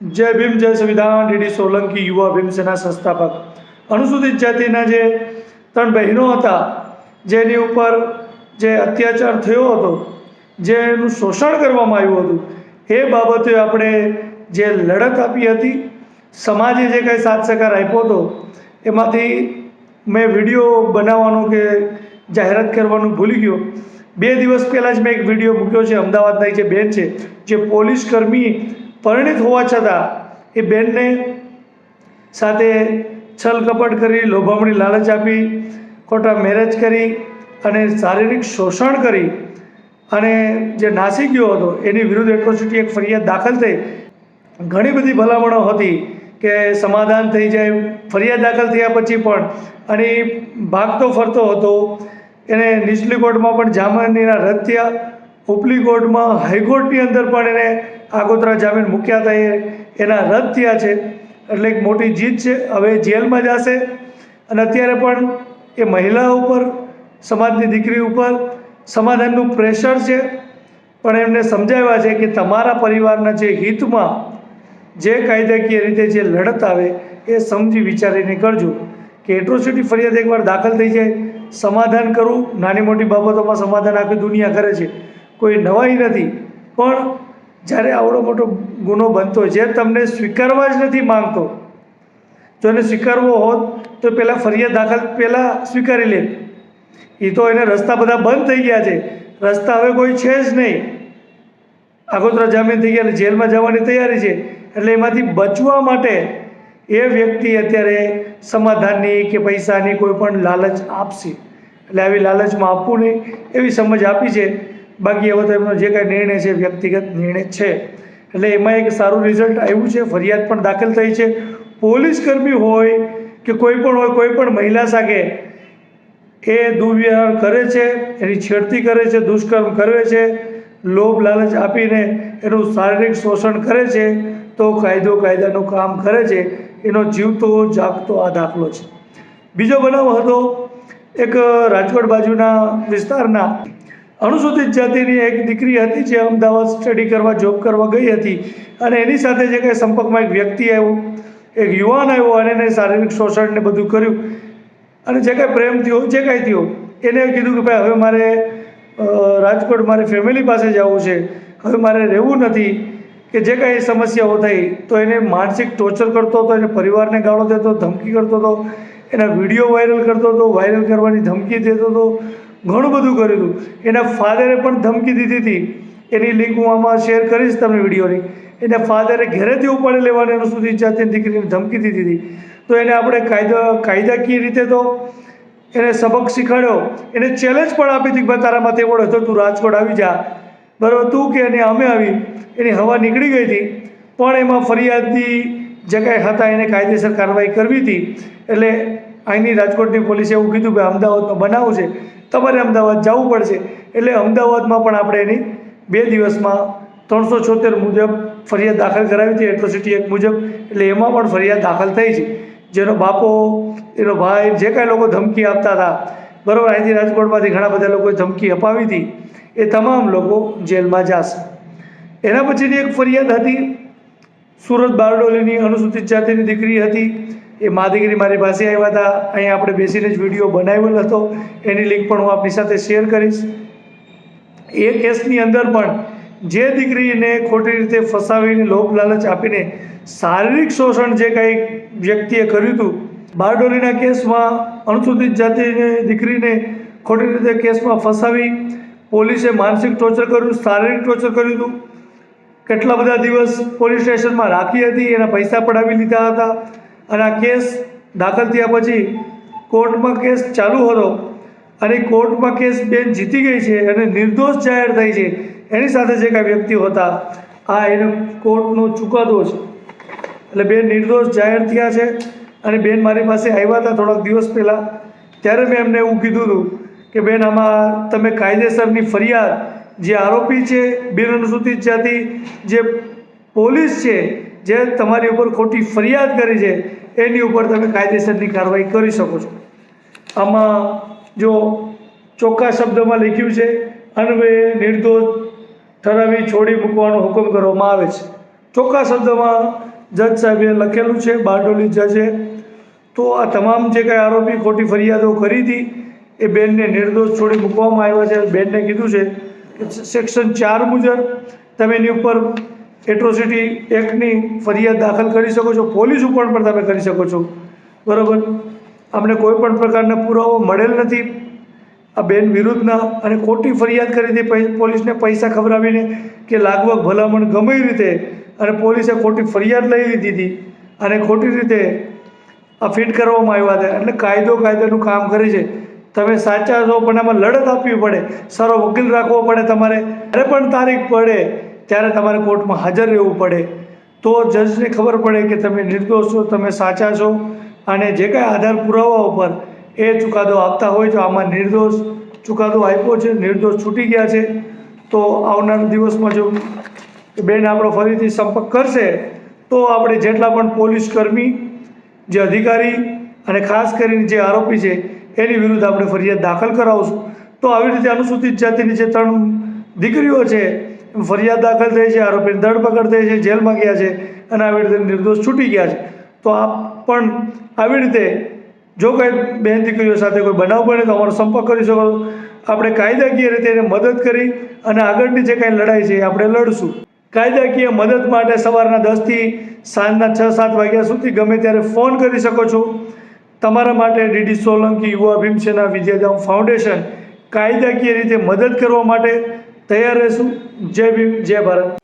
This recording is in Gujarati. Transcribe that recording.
જય ભીમ, જય સંવિધાન, ડીડી સોલંકી, યુવા ભીમસેના સંસ્થાપક. અનુસૂચિત જાતિના જે ત્રણ બહેનો હતા, જેની ઉપર જે અત્યાચાર થયો હતો, જેનું શોષણ કરવામાં આવ્યું હતું, એ બાબતે આપણે જે લડત આપી હતી, સમાજે જે કંઈ સાથ સહકાર આપ્યો હતો, એમાંથી મેં વીડિયો બનાવવાનો કે જાહેરાત કરવાનું ભૂલી ગયો. બે દિવસ પહેલાં જ મેં એક વીડિયો મૂક્યો છે, અમદાવાદના જે બેન છે, જે પોલીસ કર્મી પરિણિત હોવા છતાં એ બેનને સાથે છલ કપટ કરી, લોભામણી લાલચ આપી, ખોટા મેરેજ કરી અને શારીરિક શોષણ કરી અને જે નાસી ગયો હતો, એની વિરુદ્ધ એટ્રોસિટી એક ફરિયાદ દાખલ થઈ. ઘણી બધી ભલામણો હતી કે સમાધાન થઈ જાય, ફરિયાદ દાખલ થયા પછી પણ, અને ભાગતો ફરતો હતો. એને નીચલી કોર્ટમાં પણ જામીનના રદ થયા. ઉપલી કોર્ટમાં હાઈકોર્ટની અંદર પણ એને આગોતરા જામીન મૂક્યા હતા એના રદ થયા છે. એટલે એક મોટી જીત છે. હવે જેલમાં જશે. અને અત્યારે પણ એ મહિલા ઉપર, સમાજની દીકરી ઉપર સમાધાનનું પ્રેશર છે. પણ એમને સમજાવ્યા છે કે તમારા પરિવારના જે હિતમાં જે કાયદાકીય રીતે જે લડત આવે એ સમજી વિચારીને કરજો. કે એટ્રોસિટી ફરિયાદ એકવાર દાખલ થઈ જાય. સમાધાન કરવું નાની મોટી બાબતોમાં સમાધાન આખી દુનિયા કરે છે. કોઈ નવાઈ નથી. પણ જ્યારે આવડો મોટો ગુનો બનતો જે તમને સ્વીકારવા જ નથી માંગતો જો એને સ્વીકારવો હોત, તો પહેલાં ફરિયાદ દાખલ પહેલાં સ્વીકારી લે. એ તો એને રસ્તા બધા બંધ થઈ ગયા છે. રસ્તા હવે કોઈ છે જ નહીં. આગોતરા જામીન થઈ ગયા જેલમાં જવાની તૈયારી છે. એટલે એમાંથી બચવા માટે એ વ્યક્તિ અત્યારે સમાધાનની કે પૈસાની કોઈ પણ લાલચ આપશે. એટલે આવી લાલચમાં આપવું નહીં, એવી સમજ આપી છે. બાકી હવે તો એમનો જે કાંઈ નિર્ણય છે, વ્યક્તિગત નિર્ણય છે. એટલે એમાં એક સારું રિઝલ્ટ આવ્યું છે, ફરિયાદ પણ દાખલ થઈ છે. પોલીસ કર્મી હોય કે કોઈ પણ હોય, કોઈ પણ મહિલા સાથે એ દુર્વ્યવહાર કરે છે, એની છેડતી કરે છે, દુષ્કર્મ કરે છે, લોભ લાલચ આપીને એનું શારીરિક શોષણ કરે છે, તો કાયદો કાયદાનું કામ કરે છે, એનો જીવતો, જાગતો આ દાખલો છે. બીજો બનાવ હતો, એક રાજકોટ બાજુના વિસ્તારના અનુસૂચિત જાતિની એક દીકરી હતી જે અમદાવાદ સ્ટડી કરવા જોબ કરવા ગઈ હતી અને એની સાથે જે કંઈ સંપર્કમાં એક વ્યક્તિ આવ્યો, એક યુવાન આવ્યો અને એને શારીરિક શોષણ ને બધું કર્યું. અને જે કાંઈ પ્રેમ થયો, જે કાંઈ થયો, એને કીધું કે ભાઈ, હવે મારે રાજકોટ મારે ફેમિલી પાસે જવું છે. હવે મારે રહેવું નથી કે જે કાંઈ સમસ્યાઓ થઈ, તો એને માનસિક ટોર્ચર કરતો હતો, એને પરિવારને ગાળો દેતો, ધમકી કરતો હતો, એના વીડિયો વાયરલ કરતો હતો વાયરલ કરવાની ધમકી દેતો હતો. ઘણું બધું કર્યું હતું એના ફાધરે પણ ધમકી દીધી હતી. એની લિંક હું આમાં શેર કરીશ તમને વિડીયોની. એના ફાધરે ઘરેથી ઉપાડી લેવાની, એનું સુધી જાતે દીકરીને ધમકી દીધી હતી. તો એને આપણે કાયદા કાયદાકીય રીતે તો? એને સબક શીખવાડ્યો. એને ચેલેન્જ પણ આપી હતી કે ભાઈ તારામાં માથે એવડો હતો, તું રાજકોટ આવી જા. બરાબર, તું કે એને અમે આવી. એની હવા નીકળી ગઈ હતી. પણ એમાં ફરિયાદની જગ્યાએ હતા, એને કાયદેસર કાર્યવાહી કરવી હતી. એટલે અહીંની રાજકોટની પોલીસે એવું કીધું કે અમદાવાદમાં બનાવ છે, તમારે અમદાવાદ જવું પડશે. એટલે અમદાવાદમાં પણ આપણે એની બે દિવસમાં ત્રણસો છોતેર મુજબ ફરિયાદ દાખલ કરાવી હતી એટ્રોસિટી એક્ટ મુજબ. એટલે એમાં પણ ફરિયાદ દાખલ થઈ છે. જેનો બાપો, એનો ભાઈ, જે કાંઈ લોકો ધમકી આપતા હતા, બરાબર, અહીંથી રાજકોટમાંથી ઘણા બધા લોકોએ ધમકી અપાવી હતી, એ તમામ લોકો જેલમાં જશે. એના પછીની એક ફરિયાદ હતી, સુરત બારડોલીની અનુસૂચિત જાતિની દીકરી હતી એ માદિગીરી મારી પાસે આવ્યા હતા. અહીંયા આપણે બેસીને જ વીડિયો બનાવેલો હતો. એની લિંક પણ હું આપની સાથે શેર કરીશ. એ કેસની અંદર પણ જે દીકરીને ખોટી રીતે ફસાવીને લોભ લાલચ આપીને શારીરિક શોષણ જે કાંઈ વ્યક્તિએ કર્યું હતું, બારડોલીના કેસમાં અનુસૂચિત જાતિની દીકરીને ખોટી રીતે કેસમાં ફસાવી પોલીસે માનસિક ટોર્ચર કર્યું, શારીરિક ટોર્ચર કર્યું હતું. કેટલા બધા દિવસ પોલીસ સ્ટેશનમાં રાખી હતી, એના પૈસા પડાવી લીધા હતા. અને આ કેસ દાખલ થયા પછી કોર્ટમાં કેસ ચાલુ હતો અને કોર્ટમાં કેસ બેન જીતી ગઈ છે અને નિર્દોષ જાહેર થઈ છે. એની સાથે જે કાંઈ વ્યક્તિઓ હતા. આ એનો કોર્ટનો ચુકાદો છે. એટલે બેન નિર્દોષ જાહેર થયા છે અને બેન મારી પાસે આવ્યા હતા થોડાક દિવસ પહેલાં. ત્યારે મેં એમને એવું કીધું હતું કે બેન આમાં તમે કાયદેસરની ફરિયાદ જે આરોપી છે બિન અનુસૂચિત જાતિ જે પોલીસ છે જે તમારી ઉપર ખોટી ફરિયાદ કરી છે એની ઉપર તમે કાયદેસરની કાર્યવાહી કરી શકો છો. આમાં જો ચોખ્ખા શબ્દમાં લખ્યું છે, અન્વયે નિર્દોષ ઠરાવી છોડી મૂકવાનો હુકમ કરવામાં આવે છે. ચોખ્ખા શબ્દમાં જજ સાહેબે લખેલું છે, બારડોલી જજે. તો આ તમામ જે કાંઈ આરોપી ખોટી ફરિયાદો કરી હતી, એ બેનને નિર્દોષ છોડી મૂકવામાં આવ્યા છે. બેનને કીધું છે કે સેક્શન ચાર મુજબ તમે એની ઉપર એટ્રોસિટી એક્ટની ફરિયાદ દાખલ કરી શકો છો. પોલીસ ઉપર પણ તમે કરી શકો છો. બરાબર? અમને કોઈ પણ પ્રકારના પુરાવો મળેલ નથી. આ બેન વિરુદ્ધના અને ખોટી ફરિયાદ કરી હતી પોલીસને પૈસા ખવડાવીને કે લાગવગ ભલામણ ગમે રીતે અને પોલીસે ખોટી ફરિયાદ લઈ લીધી હતી અને ખોટી રીતે આ ફિટ કરવામાં આવ્યા હતા. એટલે કાયદો કાયદાનું કામ કરે છે. તમે સાચા છો પણ એમાં લડત આપવી પડે. સારો વકીલ રાખવો પડે તમારે. જ્યારે પણ તારીખ પડે ત્યારે તમારે કોર્ટમાં હાજર રહેવું પડે. તો જજને ખબર પડે કે તમે નિર્દોષ છો, તમે સાચા છો અને જે કાંઈ આધાર પુરાવા ઉપર એ ચુકાદો આપતા હોય તો આમાં નિર્દોષ ચુકાદો આપ્યો છે, નિર્દોષ છૂટી ગયા છે. તો આવનાર દિવસમાં જો બેન આપણો ફરીથી સંપર્ક કરશે, તો આપણે જેટલા પણ પોલીસ કર્મી, જે અધિકારી અને ખાસ કરીને જે આરોપી છે, એની વિરુદ્ધ આપણે ફરિયાદ દાખલ કરાવશું. તો આવી રીતે અનુસૂચિત જાતિની જે ત્રણ દીકરીઓ છે ફરિયાદ દાખલ થઈ છે, આરોપીની ધરપકડ થઈ છે, જેલમાં ગયા છે અને આવી રીતે નિર્દોષ છૂટી ગયા છે. તો આપ પણ આવી રીતે જો કંઈ બેન દીકરીઓ સાથે કોઈ બનાવ બને તો અમારો સંપર્ક કરી શકો. આપણે કાયદાકીય રીતે એને મદદ કરી અને આગળની જે કાંઈ લડાઈ છે આપણે લડશું. કાયદાકીય મદદ માટે સવારના દસથી સાંજના છ, સાત વાગ્યા સુધી ગમે ત્યારે ફોન કરી શકો છો. તમારા માટે ડીડી સોલંકી યુવા ભીમસેના વિદ્યાધામ ફાઉન્ડેશન કાયદાકીય રીતે મદદ કરવા માટે તૈયાર રહીશું. જય ભીમ જય ભારત.